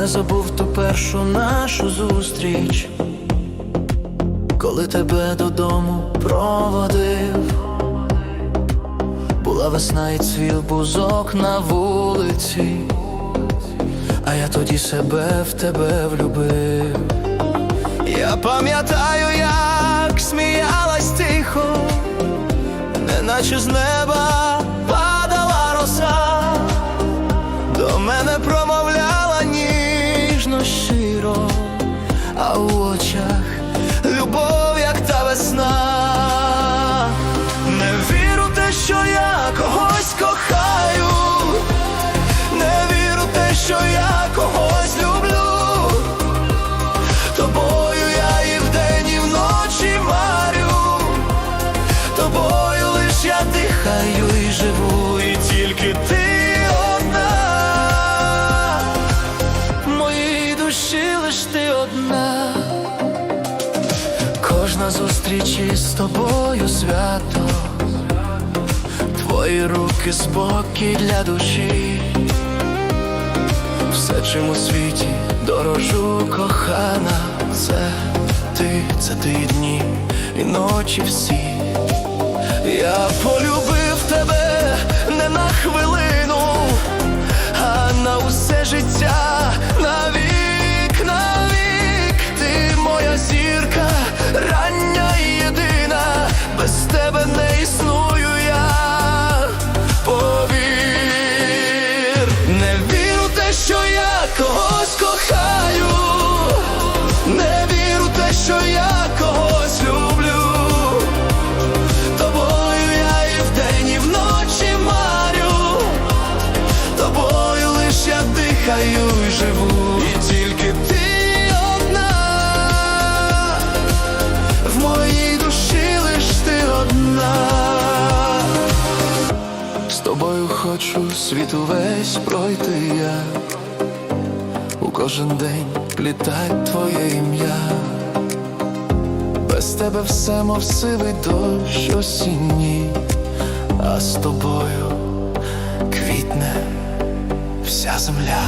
не забув ту першу нашу зустріч, коли тебе додому проводив, була весна і цвіл бузок на вулиці, а я тоді себе в тебе влюбив. Я пам'ятаю, як сміялась тихо, неначе з неба щиро, а у очах любов, як та весна. Не віру в те, що я когось кохаю, не віру в те, що я когось люблю. Тобою я і вдень, і вночі марю, тобою лиш я дихаю і живу, і тільки ти душі лиш ти одна, кожна зустріч із тобою свято, твої руки спокій для душі. Все, чим у світі дорожу кохана, це ти, це ти дні і ночі всі. Я полюбив тебе не на хвилину, тебе не існую я. Повір, не вірю в те, що я когось кохаю, не вірю в те, що я когось люблю. Тобою я і вдень, і вночі марю, тобою лиш я дихаю хочу світ увесь пройти я, у кожен день плітать твоє ім'я. Без тебе все, мов сивий дощ осінній, а з тобою квітне вся земля.